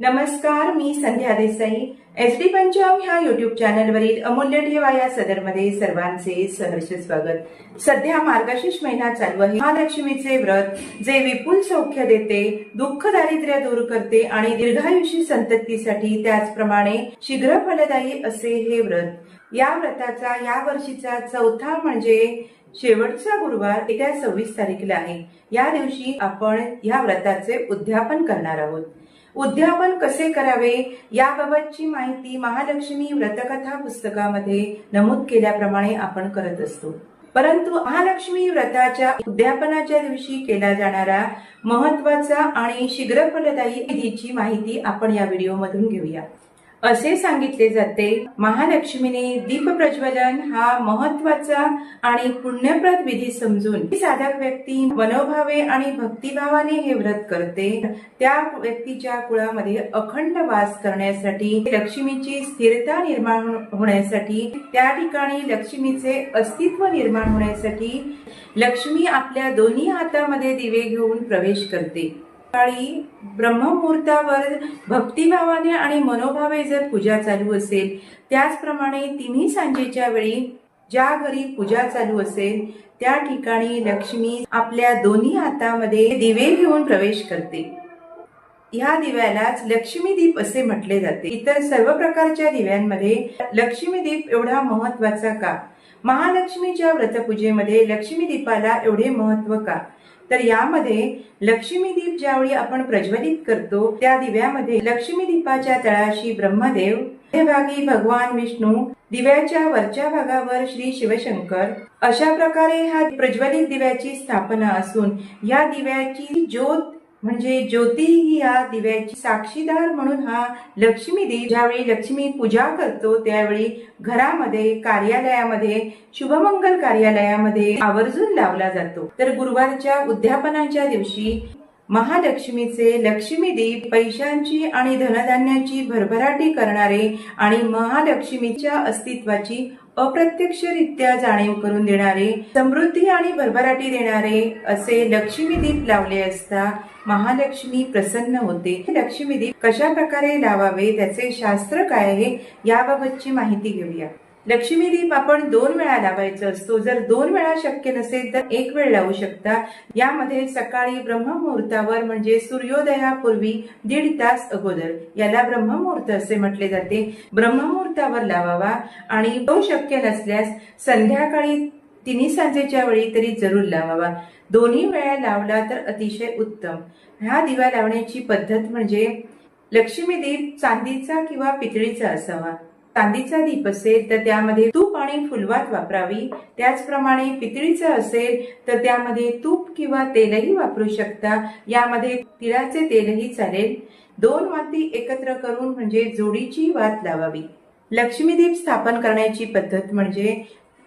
नमस्कार मी Sandhya Desai. S D Punjab ह्या युट्यूब चॅनलवरील अमूल्य ठेवा या सदरमध्ये सर्वांचे सहर्ष स्वागत. सध्या मार्गशीर्ष महिना चालू आहे. महालक्ष्मीचे व्रत जे विपुल सौख्य देते दुःख दारिद्र्य दूर करते आणि दीर्घायुषी संततीसाठी त्याचप्रमाणे शीघ्र फलदायी असे हे व्रत. या व्रताचा या वर्षीचा चौथा म्हणजे शेवटचा गुरुवार येत्या सव्वीस तारखेला आहे. या दिवशी आपण या व्रताचे उद्यापन करणार आहोत. उद्यापन कसे करावे याबाबतची माहिती महालक्ष्मी व्रतकथा पुस्तकामध्ये नमूद केल्याप्रमाणे आपण करत असतो. परंतु महालक्ष्मी व्रताच्या उद्यापनाच्या दिवशी केला जाणारा महत्त्वाचा आणि शीघ्र फलदायी विधीची माहिती आपण या व्हिडिओमधून घेऊया. असे सांगितले जाते महालक्ष्मीने दीप प्रज्वलन हा महत्त्वाचा आणि पुण्यप्रद विधी समजून साधक व्यक्ती मनोभावे आणि भक्तिभावाने हे व्रत करते. त्या व्यक्तीच्या कुळामध्ये अखंड वास करण्यासाठी लक्ष्मीची स्थिरता निर्माण होण्यासाठी त्या ठिकाणी लक्ष्मीचे अस्तित्व निर्माण होण्यासाठी लक्ष्मी आपल्या दोन्ही हातामध्ये दिवे घेऊन प्रवेश करते. सकाळी ब्रह्ममुहूर्तावर भक्तिभावाने आणि मनोभावे जर पूजा चालू असेल त्याचप्रमाणे तिन्ही सांजेच्या वेळी ज्या घरी पूजा चालू असेल त्या ठिकाणी लक्ष्मी आपल्या दोन्ही हातामध्ये दिवे घेऊन प्रवेश करते. ह्या दिव्यालाच लक्ष्मी दीप असे म्हटले जाते. इतर सर्व प्रकारच्या दिव्यांमध्ये लक्ष्मी दीप एवढा महत्त्वाचा का? महालक्ष्मीच्या व्रतपूजेमध्ये लक्ष्मी दीपाला एवढे महत्त्व का? तर यामध्ये लक्ष्मी दीप ज्यावेळी आपण प्रज्वलित करतो त्या दिव्यामध्ये लक्ष्मी दीपाच्या तळाशी ब्रह्मदेव मध्यभागी भगवान विष्णू दिव्याच्या वरच्या भागावर श्री शिवशंकर अशा प्रकारे हा प्रज्वलित दिव्याची स्थापना असून या दिव्याची ज्योत म्हणजे ज्योती ही या दिव्याची साक्षीदार म्हणून हा लक्ष्मी देव ज्यावेळी लक्ष्मी पूजा करतो त्यावेळी घरामध्ये कार्यालयामध्ये शुभमंगल कार्यालयामध्ये आवर्जून लावला जातो. तर गुरुवारच्या उद्यापनाच्या दिवशी महालक्ष्मीचे लक्ष्मी दीप पैशांची आणि धनधान्याची भरभराटी करणारे आणि महालक्ष्मीच्या अस्तित्वाची अप्रत्यक्षरित्या जाणीव करून देणारे समृद्धी आणि भरभराटी देणारे असे लक्ष्मी दीप लावले असता महालक्ष्मी प्रसन्न होते. लक्ष्मी दीप कशा प्रकारे लावावे त्याचे शास्त्र काय आहे याबाबतची माहिती घेऊया. लक्ष्मी दीप आपण दोन वेळा लावायचा असतो. जर दोन वेळा शक्य नसेल तर एक वेळ लावू शकता. यामध्ये सकाळी ब्रह्ममुहूर्तावर म्हणजे सूर्योदयापूर्वी दीड तास अगोदर. याला ब्रह्ममुहूर्त असे म्हटले जाते. ब्रह्ममुहूर्तावर लावावा आणि तो शक्य नसल्यास संध्याकाळी तिन्ही सांजेच्या वेळी तरी जरूर लावावा. दोन्ही वेळा लावला तर अतिशय उत्तम. हा दिवा लावण्याची पद्धत म्हणजे लक्ष्मी दीप चांदीचा किंवा पितळीचा असावा. चांदीचा दीप असेल तर त्यामध्ये तूप आणि फुलवात वापरावी. त्याचप्रमाणे पितळीचा असेल तर त्यामध्ये तूप किंवा तेलही वापरू शकता. यामध्ये तिळाचे तेलही चालेल. दोन वाती एकत्र करून म्हणजे जोडीची वात लावावी. लक्ष्मी दीप स्थापन करण्याची पद्धत म्हणजे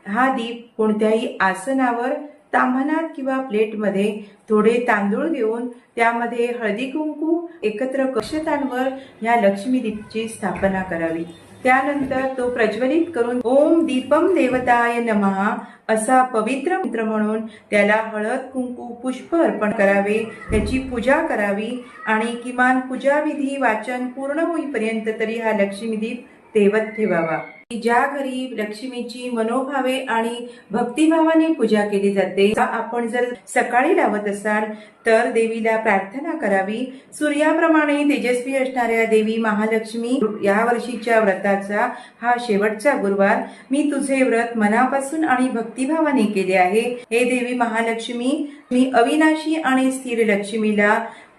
हा दीप कोणत्याही आसनावर ताम्हनात किंवा प्लेटमध्ये थोडे तांदूळ घेऊन त्यामध्ये हळदी कुंकू एकत्र कक्षतांवर या लक्ष्मी दीपची स्थापना करावी. त्यानंतर तो प्रज्वलित करून ओम दीपम देवताय नमहा असा पवित्र मंत्र म्हणून त्याला हळद कुंकू पुष्प अर्पण करावे त्याची पूजा करावी आणि किमान पूजाविधी वाचन पूर्ण होईपर्यंत तरी हा लक्ष्मीदीप तेवत ठेवावा. ज्या घरी लक्ष्मीची मनोभावे आणि भक्तिभावाने पूजा केली जाते आपण जर सकाळी लावत असाल तर देवीला प्रार्थना करावी. सूर्याप्रमाणे तेजस्वी असणाऱ्या देवी महालक्ष्मी या वर्षीच्या व्रताचा हा शेवटचा गुरुवार. मी तुझे व्रत मनापासून आणि भक्तिभावाने केले आहे. हे देवी महालक्ष्मी मी अविनाशी आणि स्थिर लक्ष्मीला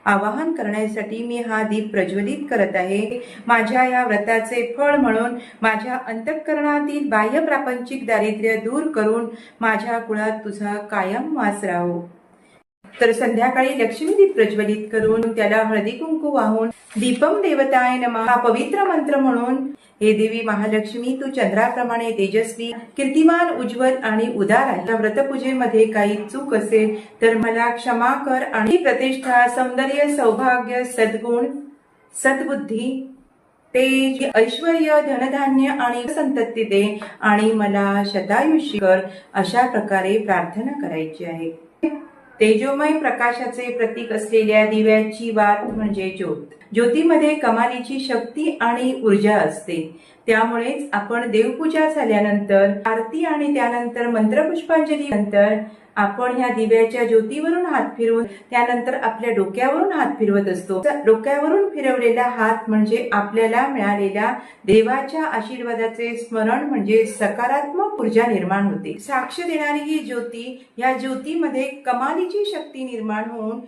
आवाहन करण्यासाठी मी हा दीप प्रज्वलित करत आहे. माझ्या या व्रताचे फळ म्हणून माझ्या अंतःकरणातील बाह्य प्रापंचिक दारिद्र्य दूर करून माझ्या कुळात तुझा कायम वास राहो. तर संध्याकाळी लक्ष्मी दीप प्रज्वलित करून त्याला हळदी कुंकू वाहून दीपम देवताय नमा हा पवित्र मंत्र म्हणून हे देवी महालक्ष्मी तू चंद्राप्रमाणे तेजस्वी कीर्तिमान उज्ज्वल आणि उदार आहे. या व्रतपूजेमध्ये काही चूक असेल तर मला क्षमा कर आणि प्रतिष्ठा सौंदर्य सौभाग्य सद्गुण सद्बुद्धी तेज ऐश्वर धनधान्य आणि संतती दे आणि मला शतायुषी कर अशा प्रकारे प्रार्थना करायची आहे. तेजोमय प्रकाशाचे प्रतीक असलेल्या दिव्याची वात म्हणजे ज्योत. ज्योतीमध्ये कमालीची शक्ती आणि ऊर्जा असते. त्यामुळेच आपण देवपूजा झाल्यानंतर आरती आणि त्यानंतर मंत्रपुष्पांजली नंतर आपण ह्या दिव्याच्या ज्योतीवरून हात फिरवून त्यानंतर आपल्या डोक्यावरून हात फिरवत असतो. डोक्यावरून फिरवलेला हात म्हणजे आपल्याला मिळालेल्या देवाच्या आशीर्वादाचे स्मरण म्हणजे सकारात्मक ऊर्जा निर्माण होते. साक्ष देणारी ही ज्योती या ज्योतीमध्ये कमालीची शक्ती निर्माण होऊन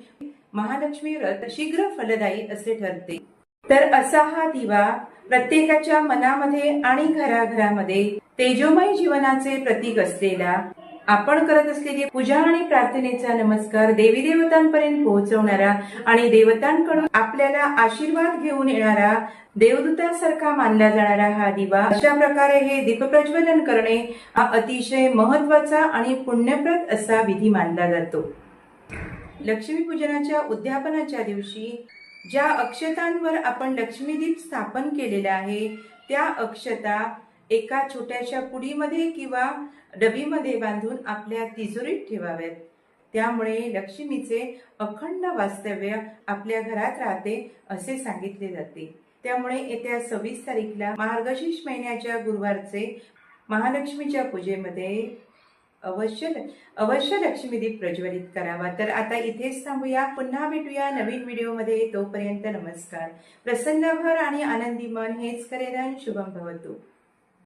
महालक्ष्मी व्रत शीघ्र फलदायी असे ठरते. तर असा हा दिवा प्रत्येकाच्या मनामध्ये आणि घराघरामध्ये तेजोमय जीवनाचे प्रतीक असलेला आपण करत असलेली पूजा आणि प्रार्थनेचा नमस्कार देवी देवतांपर्यंत पोहोचवणारा आणि देवतांकडून आपल्याला आशीर्वाद घेऊन येणारा देवदूतासारखा मानला जाणारा हा दिवा अशा प्रकारे हे दीपप्रज्वलन करणे हा अतिशय महत्त्वाचा आणि पुण्यप्रद असा विधी मानला जातो. लक्ष्मीपूजनाच्या उद्यापनाच्या दिवशी ज्या अक्षतांवर आपण लक्ष्मीदीप स्थापन केलेला आहे त्या अक्षता एका छोट्याशा पुडीमध्ये किंवा डबीमध्ये बांधून आपल्या तिजोरीत ठेवाव्यात. त्यामुळे लक्ष्मीचे अखंड वास्तव्य आपल्या घरात राहते असे सांगितले जाते. त्यामुळे येत्या सव्वीस तारीखला मार्गशीर्ष महिन्याच्या गुरुवारचे महालक्ष्मीच्या पूजेमध्ये अवश्य अवश्य लक्ष्मीदीप प्रज्वलित करावा. तर आता इथेच थांबूया. पुन्हा भेटूया नवीन व्हिडिओमध्ये. तोपर्यंत नमस्कार. प्रसन्न घर आणि आनंदी मन. हेच करेन शुभम भवतु.